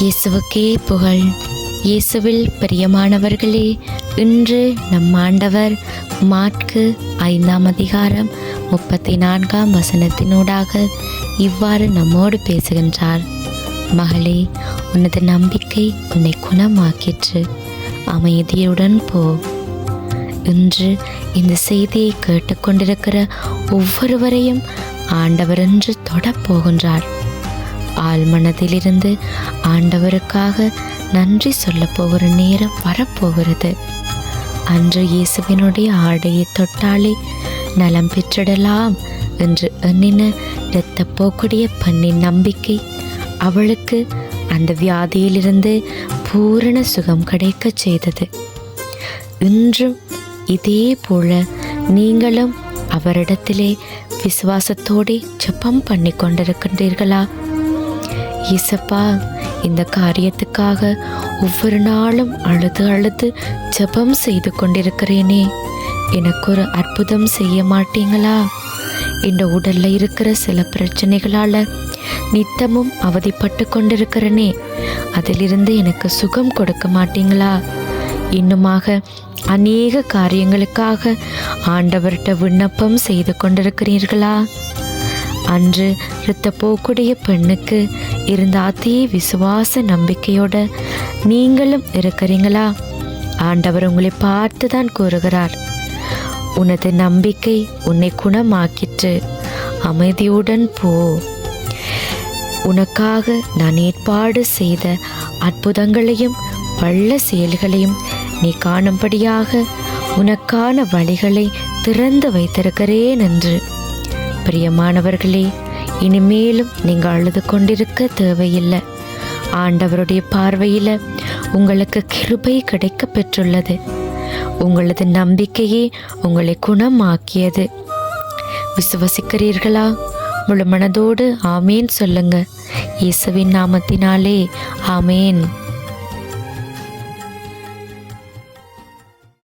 இயேசுவுக்கே புகழ். இயேசுவில் பிரியமானவர்களே இன்று நம் ஆண்டவர் மாற்கு ஐந்தாம் அதிகாரம் முப்பத்தி நான்காம் வசனத்தினூடாக இவ்வாறு நம்மோடு பேசுகின்றார். மகளே உனது நம்பிக்கை உன்னை குணமாக்கிற்று. அமைதியுடன் போ. இன்று இந்த செய்தியை கேட்டுக்கொண்டிருக்கிற ஒவ்வொருவரையும் ஆண்டவர் என்று தொடப்போகின்றார். போகின்றார் ஆழ்மனதிலிருந்து ஆண்டவருக்காக நன்றி சொல்ல போகிற நேரம் வரப்போகிறது. அன்று இயேசுவினுடைய ஆடையை தொட்டாலே நலம் பெற்றிடலாம் என்று எண்ணின இரத்த போக்குடைய பெண்ணின் நம்பிக்கை அவளுக்கு அந்த வியாதியிலிருந்து பூரண சுகம் கிடைக்கச் செய்தது. இன்றும் இதே போல நீங்களும் அவரிடத்திலே விசுவாசத்தோடே ஜெபம் பண்ணி கொண்டிருக்கின்றீர்களா இசப்பா இந்த காரியத்துக்காக ஒவ்வொரு நாளும் அழுது அழுது ஜெபம் செய்து கொண்டிருக்கிறேனே. எனக்கு ஒரு அற்புதம் செய்ய மாட்டீங்களா? இந்த உடல்ல இருக்கிற சில பிரச்சனைகளால நித்தமும் அவதிப்பட்டு கொண்டிருக்கிறனே. அதிலிருந்து எனக்கு சுகம் கொடுக்க மாட்டீங்களா? இன்னுமாக அநேக காரியங்களுக்காக ஆண்டவர்கிட்ட விண்ணப்பம் செய்து கொண்டிருக்கிறீர்களா? அன்று இரத்த போக்குடைய பெண்ணுக்கு இருந்த அதே விசுவாச நம்பிக்கையோட நீங்களும் இருக்கிறீங்களா? ஆண்டவர் உங்களை பார்த்து தான் கூறுகிறார். உனது நம்பிக்கை உன்னை குணமாக்கிற்று. அமைதியுடன் போ. உனக்காக நான் ஏற்பாடு செய்த அற்புதங்களையும் வல்ல செயல்களையும் நீ காணும்படியாக உனக்கான வழிகளை திறந்து வைத்திருக்கிறேன் என்று பிரியமானவர்களே இனிமேலும் நீங்கள் அழுது கொண்டிருக்க தேவையில்லை. ஆண்டவருடைய பார்வையில் உங்களுக்கு கிருபை கிடைக்க பெற்றுள்ளது. உங்களது நம்பிக்கையே உங்களை குணமாக்கியது. விசுவசிக்கிறீர்களா? முழு மனதோடு ஆமேன் சொல்லுங்க. இயேசுவின் நாமத்தினாலே ஆமேன்.